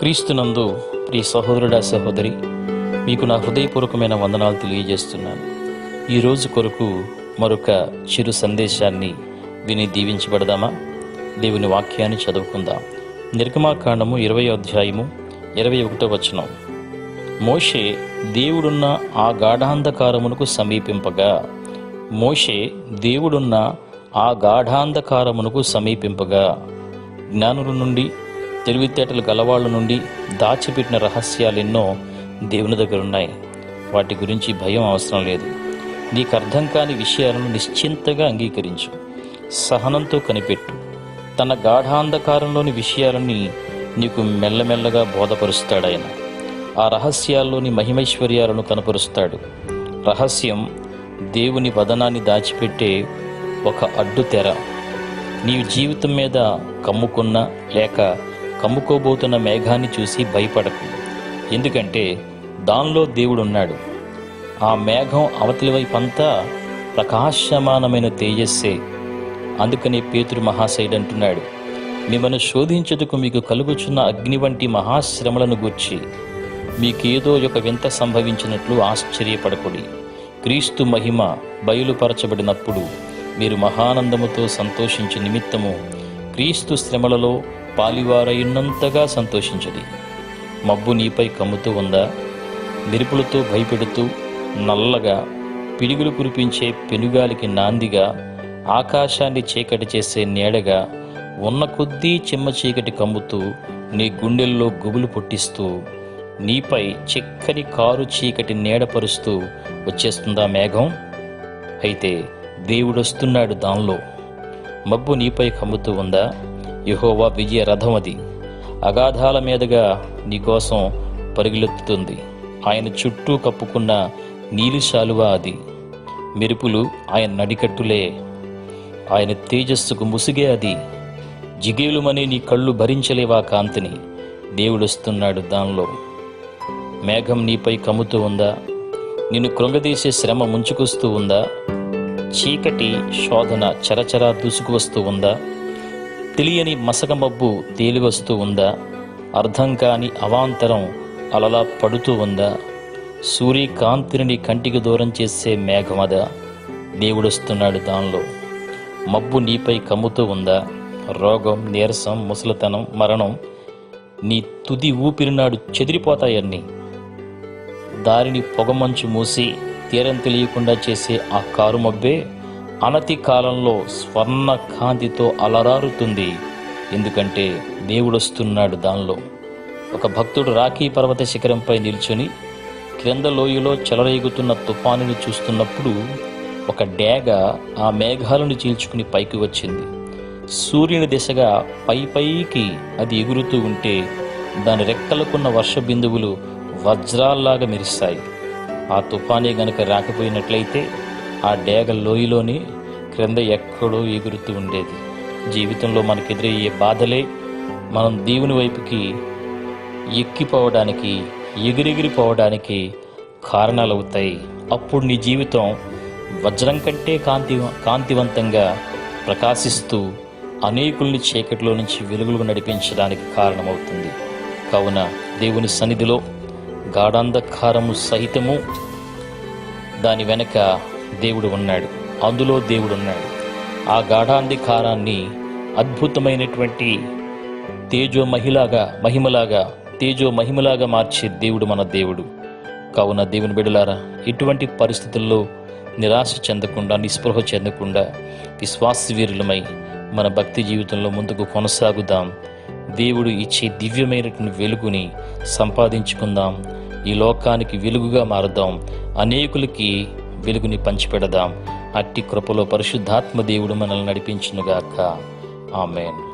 క్రీస్తునందు ప్రియ సహోదరుడా సహోదరి మీకు నా హృదయపూర్వకమైన వందనాలు తెలియజేస్తున్నాను. ఈ రోజు కొరకు మరొక చిరు సందేశాన్ని విని దీవించబడదామా? దేవుని వాక్యాన్ని చదువుకుందాం. నిర్గమాకాండము ఇరవై అధ్యాయము ఇరవై ఒకటో వచనం. మోషే దేవుడున్న ఆ గాఢాంధకారమునకు సమీపింపగా మోషే దేవుడున్న ఆ గాఢాంధకారమునకు సమీపింపగా జ్ఞానుల నుండి తెలివితేటలు గలవాళ్ళ నుండి దాచిపెట్టిన రహస్యాలెన్నో దేవుని దగ్గర ఉన్నాయి వాటి గురించి భయం అవసరం లేదు. నీకు అర్థం కాని విషయాలను నిశ్చింతగా అంగీకరించు. సహనంతో కనిపెట్టు. తన గాఢాంధకారంలోని విషయాలని నీకు మెల్లమెల్లగా బోధపరుస్తాడాయన. ఆ రహస్యాల్లోని మహిమైశ్వర్యాలను కనపరుస్తాడు. రహస్యం దేవుని వదనాన్ని దాచిపెట్టే ఒక అడ్డు తెర నీ జీవితం మీద కమ్ముకున్న లేక కమ్ముకోబోతున్న మేఘాన్ని చూసి భయపడకు. ఎందుకంటే దానిలో దేవుడు ఉన్నాడు ఆ మేఘం అవతలి వైపంతా ప్రకాశమానమైన తేజస్సే. అందుకనే పేతురు మహాశయుడు అంటున్నాడు మిమ్మల్ని శోధించుటకు మీకు కలుగుచున్న అగ్ని వంటి మహాశ్రమలను గూర్చి మీకేదో ఒక వింత సంభవించినట్లు ఆశ్చర్యపడకుడి. క్రీస్తు మహిమ బయలుపరచబడినప్పుడు మీరు మహానందముతో సంతోషించు నిమిత్తము క్రీస్తు శ్రమలలో పాలివారైనంతగా సంతోషించుడి మబ్బు నీపై కమ్ముతూ ఉందా? మెరుపులతో భయపెడుతూ నల్లగా పిడుగులు కురిపించే పెనుగాలికి నాందిగా ఆకాశాన్ని చీకటి చేసే నీడగా ఉన్న కొద్దీ చిమ్మ చీకటి కమ్ముతూ నీ గుండెల్లో గుబులు పుట్టిస్తూ నీపై చిక్కని కారు చీకటి నీడపరుస్తూ వచ్చేస్తుందా మేఘం? అయితే దేవుడొస్తున్నాడు దానిలో. మబ్బు నీపై కమ్ముతూ ఉందా? యహోవా విజయ రథం అది. అగాధాల మీదుగా నీకోసం పరుగులెత్తుతుంది. ఆయన చుట్టూ కప్పుకున్న నీలి శాలువ అది. మెరుపులు ఆయన నడికట్టులే. ఆయన తేజస్సుకు ముసుగే అది. జిగేలుమని నీ కళ్ళు భరించలేవా కాంతిని? దేవుడొస్తున్నాడు దానిలో. మేఘం నీపై కమ్ముతూ ఉందా? నిన్ను కృంగదీసే శ్రమ ముంచుకొస్తూ ఉందా? చీకటి శోధన చరచరా దూసుకు వస్తూ ఉందా? తెలియని మసక మబ్బు తేలి వస్తూ ఉందా? అర్థం కాని అవాంతరం అలలా పడుతూ ఉందా? సూర్యకాంతిని కంటికి దూరం చేసే మేఘమదా దేవుడొస్తున్నాడు దానిలో. మబ్బు నీపై కమ్ముతూ ఉందా? రోగం నీరసం ముసలితనం మరణం నీ తుది ఊపిరినాడు చెదిరిపోతాయన్నీ. దారిని పొగమంచు మూసి తీరం తెలియకుండా చేసే ఆ కారు మబ్బే అనతి కాలంలో స్వర్ణ కాంతితో అలరారుతుంది. ఎందుకంటే దేవుడొస్తున్నాడు దానిలో. ఒక భక్తుడు రాఖీ పర్వత శిఖరంపై నిల్చొని క్రింద లోయలో చెలరేగుతున్న తుఫానుని చూస్తున్నప్పుడు ఒక డేగ ఆ మేఘాలను చీల్చుకుని పైకి వచ్చింది. సూర్యుని దిశగా పై పైకి అది ఎగురుతూ ఉంటే దాని రెక్కలకున్న వర్ష బిందువులు వజ్రాల్లాగా మెరిస్తాయి. ఆ తుఫానే గనుక రాకపోయినట్లయితే ఆ డేగ లోయలోని క్రింద ఎక్కడో ఎగురుతూ ఉండేది. జీవితంలో మనకెదురయ్యే బాధలే మనం దేవుని వైపుకి ఎక్కిపోవడానికి ఎగిరెగిరిపోవడానికి కారణాలవుతాయి. అప్పుడు నీ జీవితం వజ్రం కంటే కాంతి కాంతివంతంగా ప్రకాశిస్తూ అనేకుల్ని చీకటిలో నుంచి వెలుగులు నడిపించడానికి కారణమవుతుంది. కావున దేవుని సన్నిధిలో గాఢాంధకారము సహితము దాని వెనక దేవుడు ఉన్నాడు. అందులో దేవుడు ఉన్నాడు. ఆ గాఢాంధకారాన్ని అద్భుతమైనటువంటి తేజో మహిళగా మహిమలాగా తేజో మహిమలాగా మార్చే దేవుడు మన దేవుడు. కావున దేవుని బిడలారా ఇటువంటి పరిస్థితుల్లో నిరాశ చెందకుండా నిస్పృహ చెందకుండా విశ్వాసవీరులమై మన భక్తి జీవితంలో ముందుకు కొనసాగుదాం. దేవుడు ఇచ్చే దివ్యమైనటువంటి వెలుగుని సంపాదించుకుందాం. ఈ లోకానికి వెలుగుగా మారుదాం. అనేకులకి వెలుగుని పంచిపెడదాం. అట్టి కృపలో పరిశుద్ధాత్మ దేవుడు మనల్ని నడిపించునుగాక. ఆమెన్.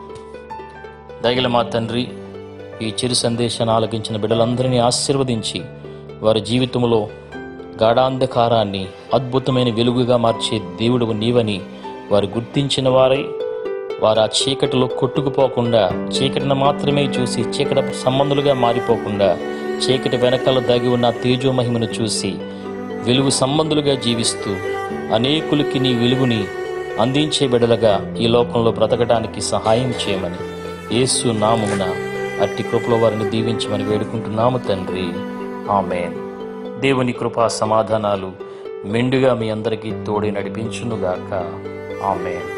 దగిల మా తండ్రి ఈ చిరు సందేశాన్ని ఆలకించిన బిడ్డలందరినీ ఆశీర్వదించి వారి జీవితంలో గాఢాంధకారాన్ని అద్భుతమైన వెలుగుగా మార్చే దేవుడు నీవని వారు గుర్తించిన వారై వారు ఆ చీకటిలో కొట్టుకుపోకుండా చీకటిని మాత్రమే చూసి చీకటి సంబంధులుగా మారిపోకుండా చీకటి వెనకాల దాగి ఉన్న తేజో మహిమను చూసి వెలుగు సంబంధులుగా జీవిస్తూ అనేకులకి నీ వెలుగుని అందించే బిడలుగా ఈ లోకంలో బ్రతకడానికి సహాయం చేయమని యేసు నామమున అట్టి కృపలో వారిని దీవించమని వేడుకుంటున్నాము తండ్రి. ఆమె దేవుని కృపా సమాధానాలు మెండుగా మీ అందరికీ తోడి నడిపించునుగాక. ఆమెన్.